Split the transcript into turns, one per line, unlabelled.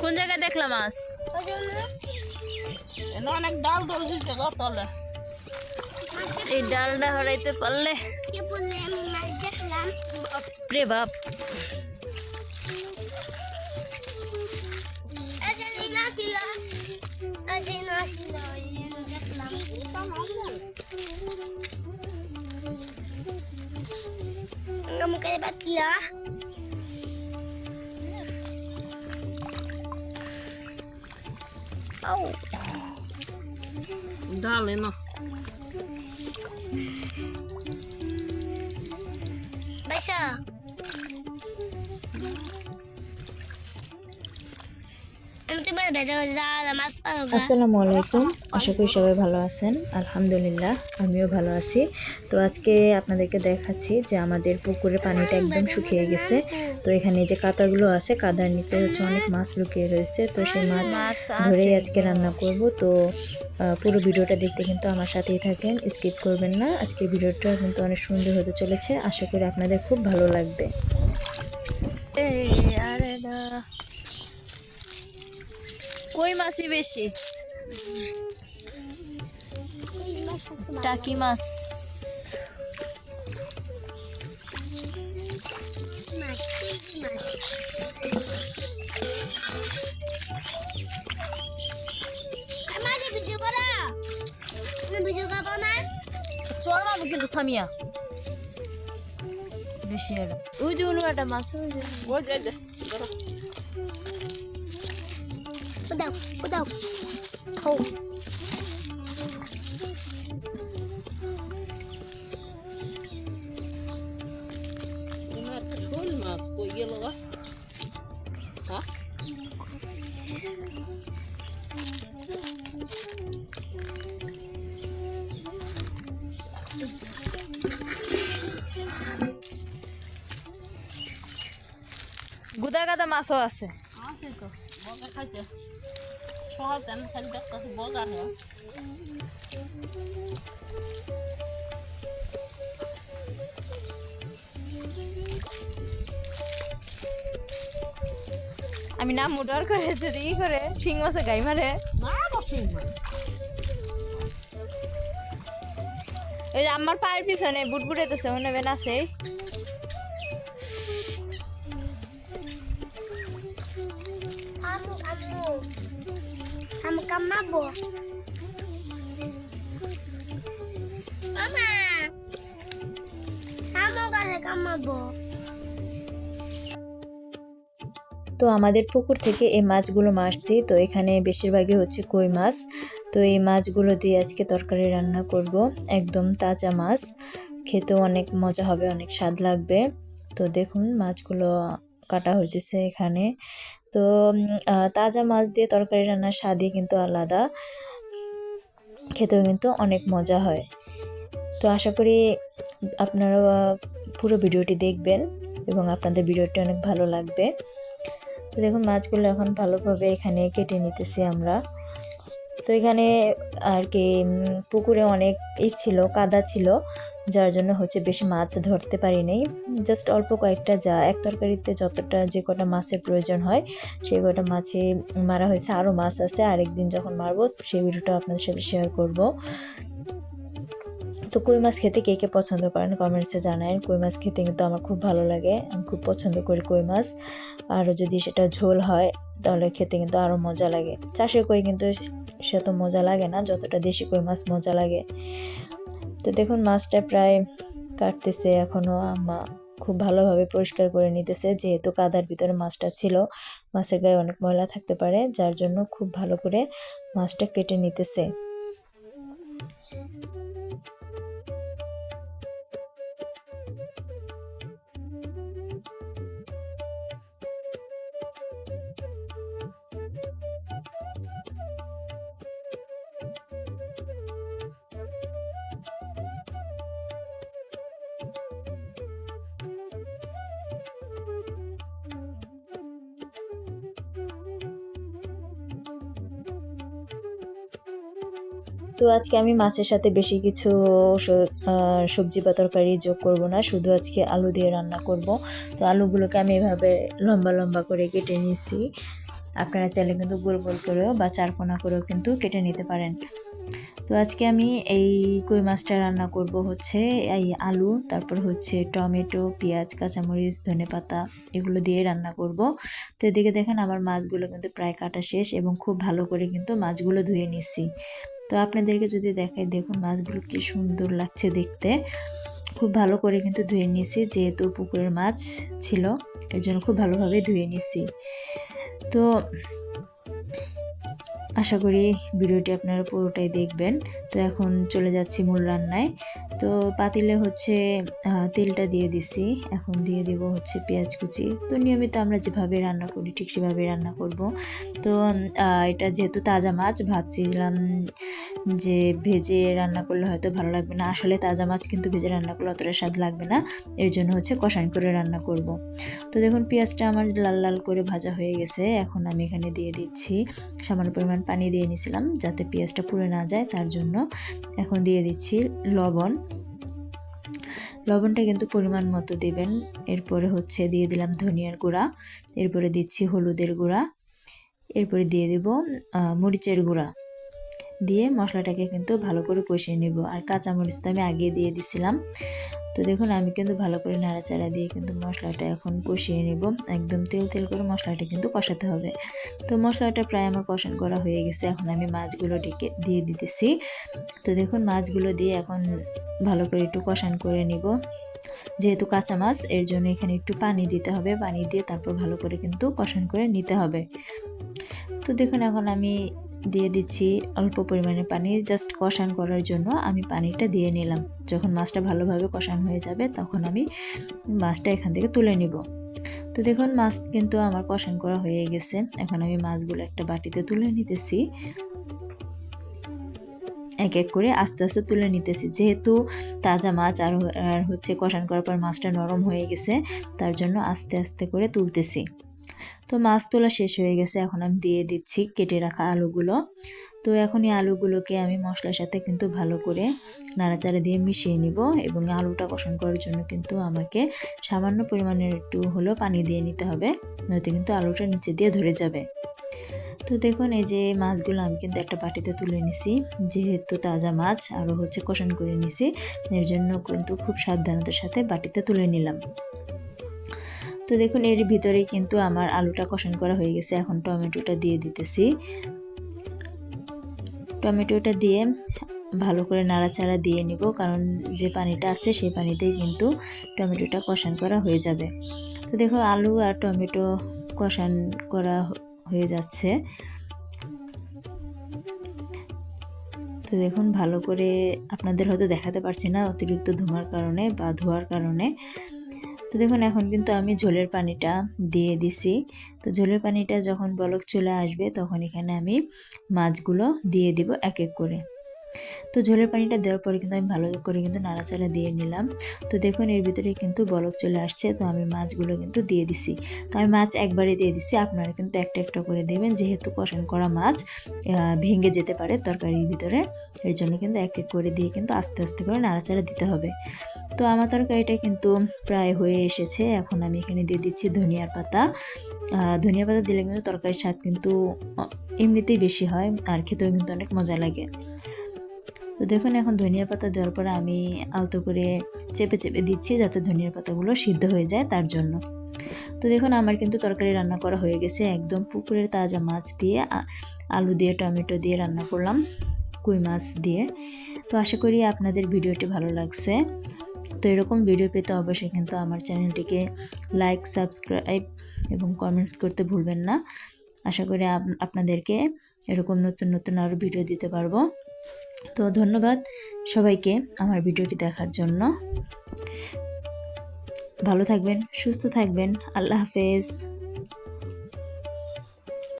কোন জায়গায় দেখলাম মাছ?
ওই জন্য
এনে অনেক ডাল ডল দিচ্ছে গো তলে।
এই ডালটা হরাইতে পারলে
কে বললে আমি মাছ দেখলাম
বাপরে বাপ
এই যে লিনা ছিল এই যে
আসসালামু আলাইকুম। আশা করি সবাই ভালো আছেন। আলহামদুলিল্লাহ আমিও ভালো আছি। তো আজকে আপনাদেরকে দেখাচ্ছি যে আমাদের পুকুরে পানিটা একদম শুকিয়ে গেছে। তো এখানে যে কাদাগুলো আছে কাদার নিচে হচ্ছে অনেক মাছ লুকিয়ে রয়েছে। তো সেই মাছ
মাছ
ধরেই আজকে রান্না করব। তো পুরো ভিডিওটা দেখতে কিন্তু আমার সাথেই থাকেন। স্কিপ করবেন না। আজকে ভিডিওটা কিন্তু অনেক সুন্দর হতে চলেছে। আশা করি আপনাদের খুব ভালো লাগবে।
আরে না। কই মাছই বেশি টাকি মাছ সামিয়া বেশি ওই যে উলুয়াটা মাছ ওই যে।
উদাও
খাও
হ্যাঁ
গুদা গাদা মাছও আছে
আছে তো সহজ আমি খালি দেখতেছি বগা
আমি নাম মুডার করে যদি ই করে শিং মাছে গাই মারে। এই যে আমার পায়ের পিছনে বুট বুটেতেছে মনে হবে আছে
আমু
তো আমাদের পুকুর থেকে এই মাছগুলো মারছি। তো এখানে বেশিরভাগই হচ্ছে কই মাছ। তো এই মাছগুলো দিয়ে আজকে তরকারি রান্না করব। একদম তাজা মাছ। খেতেও অনেক মজা হবে, অনেক স্বাদ লাগবে। তো দেখুন মাছগুলো কাটা হইতেছে এখানে। তো তাজা মাছ দিয়ে তরকারি রান্নার স্বাদই কিন্তু আলাদা। খেতেও কিন্তু অনেক মজা হয়। তো আশা করি আপনারা পুরো ভিডিওটি দেখবেন এবং আপনাদের ভিডিওটি অনেক ভালো লাগবে। তো দেখুন, মাছগুলো এখন ভালোভাবে এখানে কেটে নিতেছি আমরা। তো এখানে আর কি পুকুরে অনেক ই ছিল, কাদা ছিল, যার জন্য হচ্ছে বেশি মাছ ধরতে পারি নাই জাস্ট অল্প কয়েকটা যা, এক তরকারিতে যতটা যে কটা মাছের প্রয়োজন হয়, সেই কটা মাছে মারা হয়েছে, আরও মাছ আছে আরেকদিন যখন মারবো, সেই ভিডিওটা আপনাদের সাথে শেয়ার করব। তো কই মাছ খেতে কে কে পছন্দ করেন কমেন্টসে জানায় কই মাছ খেতে কিন্তু আমার খুব ভালো লাগে, আমি খুব পছন্দ করি কই মাছ। আরও যদি সেটা ঝোল হয়, তাহলে খেতে কিন্তু আরও মজা লাগে। চাষের কই কিন্তু সে তো মজা লাগে না, যতটা দেশি কই মাছ মজা লাগে। তো দেখুন, মাছটা প্রায় কাটতেছে এখনও আমা খুব ভালোভাবে পরিষ্কার করে নিতেছে, যেহেতু কাদার ভিতরে মাছটা ছিল। মাছের গায়ে অনেক ময়লা থাকতে পারে, যার জন্য খুব ভালো করে মাছটা কেটে নিতেছে। তো আজকে আমি মাছের সাথে বেশি কিছু সবজি বা তরকারি যোগ করব না, শুধু আজকে আলু দিয়ে রান্না করব। তো আলুগুলোকে আমি এভাবে লম্বা লম্বা করে কেটে নিয়েছি। আপনারা চাইলে কিন্তু গোল গোল করেও বা চারকোনা করেও কিন্তু কেটে নিতে পারেন। তো আজকে আমি এই কই মাছটা রান্না করব হচ্ছে এই আলু, তারপর হচ্ছে টমেটো, পেঁয়াজ, কাঁচামরিচ, ধনে পাতা এগুলো দিয়ে রান্না করব। তো এদিকে দেখেন আমার মাছগুলো কিন্তু প্রায় কাটা শেষ এবং খুব ভালো করে কিন্তু মাছগুলো ধুয়ে নিছি তো আপনাদেরকে যদি দেখাই, দেখুন মাছগুলো কি সুন্দর লাগছে দেখতে। খুব ভালো করে কিন্তু ধুয়ে নিয়েছি, যেহেতু পুকুরের মাছ ছিল, এর জন্য খুব ভালোভাবে ধুয়ে নিয়েছি। তো আশা করি ভিডিওটি আপনারা পুরোটাই দেখবেন। তো এখন চলে যাচ্ছি মূল রান্নায়। তো পাতিলে হচ্ছে তেলটা দিয়ে দিছি। এখন দিয়ে দেব হচ্ছে পেঁয়াজ কুচি। তো নিয়মিত আমরা যেভাবে রান্না করি, ঠিক সেভাবে রান্না করব। তো এটা যেহেতু তাজা মাছ, ভাবছিলাম যে ভেজে রান্না করলে হয়তো ভালো লাগবে না। আসলে তাজা মাছ কিন্তু ভেজে রান্না করলে অতটা স্বাদ লাগবে না। এর জন্য হচ্ছে কষান করে রান্না করব। তো দেখুন, পেঁয়াজটা আমার লাল লাল করে ভাজা হয়ে গেছে। এখন আমি এখানে দিয়ে দিচ্ছি সামান্য পরিমাণ পানি দিয়ে নিয়েছিলাম যাতে পেঁয়াজটা পুড়ে না যায়, তার জন্য এখন দিয়ে দিচ্ছি লবণ। লবণটা কিন্তু পরিমাণ মতো দেবেন। এরপরে হচ্ছে দিয়ে দিলাম ধনিয়ার গুঁড়া, এরপরে দিচ্ছি হলুদের গুঁড়া, এরপরে দিয়ে দেব মরিচের গুঁড়া। দিয়ে মশলাটাকে কিন্তু ভালো করে কষিয়ে নেব। আর কাঁচামরিচ তো আমি আগে দিয়ে দিছিলাম। তো দেখুন, আমি কিন্তু ভালো করে নাড়াচাড়া দিয়ে কিন্তু মশলাটা এখন কষিয়ে নেব। একদম তেল তেল করে মশলাটা কিন্তু কষাতে হবে। তো মশলাটা প্রায় আমার কষান করা হয়ে গেছে। এখন আমি মাছগুলো ডেকে দিয়ে দিতেছি। তো দেখুন, মাছগুলো দিয়ে এখন ভালো করে একটু কষান করে নিব। যেহেতু কাঁচা মাছ, এর জন্য এখানে একটু পানি দিতে হবে। পানি দিয়ে তারপর ভালো করে কিন্তু কষান করে নিতে হবে। তো দেখুন, এখন আমি দিয়ে দিচ্ছি অল্প পরিমাণে পানি জাস্ট কষান করার জন্য আমি পানিটা দিয়ে নিলাম। যখন মাছটা ভালোভাবে কষান হয়ে যাবে, তখন আমি মাছটা এখান থেকে তুলে নিব। তো দেখুন, মাছ কিন্তু আমার কষান করা হয়ে গেছে। এখন আমি মাছগুলো একটা বাটিতে তুলে নিতেছি। এক এক করে আস্তে আস্তে তুলে নিতেছি। যেহেতু তাজা মাছ আর হচ্ছে কষান করার পর মাছটা নরম হয়ে গেছে, তার জন্য আস্তে আস্তে করে তুলতেছি। তো মাছ তোলা শেষ হয়ে গেছে, এখন আমি দিয়ে দিচ্ছি কেটে রাখা আলুগুলো। তো এখন এই আলুগুলোকে আমি মশলার সাথে কিন্তু ভালো করে নাড়াচাড়া দিয়ে মিশিয়ে নিব এবং আলুটা কষণ করার জন্য কিন্তু আমাকে সামান্য পরিমাণের একটু হলেও পানি দিয়ে নিতে হবে, নয়তো কিন্তু আলুটা নিচে দিয়ে ধরে যাবে। তো দেখুন, এই যে মাছগুলো আমি কিন্তু একটা বাটিতে তুলে নিছি, যেহেতু তাজা মাছ আরও হচ্ছে কষণ করে নিছি, এর জন্য কিন্তু খুব সাবধানতার সাথে বাটিতে তুলে নিলাম। তো দেখুন, এর ভিতরেই কিন্তু আমার আলুটা কষান করা হয়ে গেছে। এখন টমেটোটা দিয়ে দিতেছি। টমেটোটা দিয়ে ভালো করে নাড়াচাড়া দিয়ে নিব, কারণ যে পানিটা আছে সেই পানিতেই কিন্তু টমেটোটা কষান করা হয়ে যাবে। তো দেখো, আলু আর টমেটো কষান করা হয়ে যাচ্ছে। তো দেখুন, ভালো করে আপনাদের হয়তো দেখাতে পারছি না অতিরিক্ত ধোঁয়ার কারণে বা ধোয়ার কারণে। তো দেখুন, এখন কিন্তু আমি ঝোলের পানিটা দিয়ে দিছি। তো ঝোলের পানিটা যখন বলক চলে আসবে, তখন এখানে আমি মাছগুলো দিয়ে দিব এক এক করে। তো ঝোলের পানিটা দেওয়ার পরে কিন্তু আমি ভালো করে কিন্তু নাড়াচাড়া দিয়ে নিলাম। তো দেখুন, এর ভিতরে কিন্তু বলক চলে আসছে, তো আমি মাছগুলো কিন্তু দিয়ে দিছি। তো আমি মাছ একবারে দিয়ে দিছি, আপনারা কিন্তু একটা একটা করে দেবেন, যেহেতু কষান করা মাছ ভেঙে যেতে পারে তরকারির ভিতরে। এর জন্য কিন্তু এক এক করে দিয়ে কিন্তু আস্তে আস্তে করে নাড়াচাড়া দিতে হবে। তো আমার তরকারিটা কিন্তু প্রায় হয়ে এসেছে, এখন আমি এখানে দিয়ে দিচ্ছি ধনিয়ার পাতা। ধনিয়া পাতা দিলে কিন্তু তরকারির স্বাদ কিন্তু এমনিতেই বেশি হয়, আর খেতেও কিন্তু অনেক মজা লাগে। তো দেখুন, এখন ধনিয়া পাতা দেওয়ার পরে আমি আলতো করে চেপে চেপে দিচ্ছি যাতে ধনিয়ার পাতাগুলো সিদ্ধ হয়ে যায় তার জন্য। তো দেখুন, আমার কিন্তু তরকারি রান্না করা হয়ে গেছে একদম পুকুরের তাজা মাছ দিয়ে আলু দিয়ে, টমেটো দিয়ে রান্না করলাম, কুই মাছ দিয়ে। তো আশা করি আপনাদের ভিডিওটি ভালো লাগছে। তো এরকম ভিডিও পেতে অবশ্যই কিন্তু আমার চ্যানেলটিকে লাইক, সাবস্ক্রাইব এবং কমেন্টস করতে ভুলবেন না। আশা করি আপ- আপনাদেরকে এরকম নতুন নতুন আরও ভিডিও দিতে পারব। তো ধন্যবাদ সবাইকে আমার ভিডিওটি দেখার জন্য। ভালো থাকবেন সুস্থ থাকবেন। আল্লাহ হাফেজ।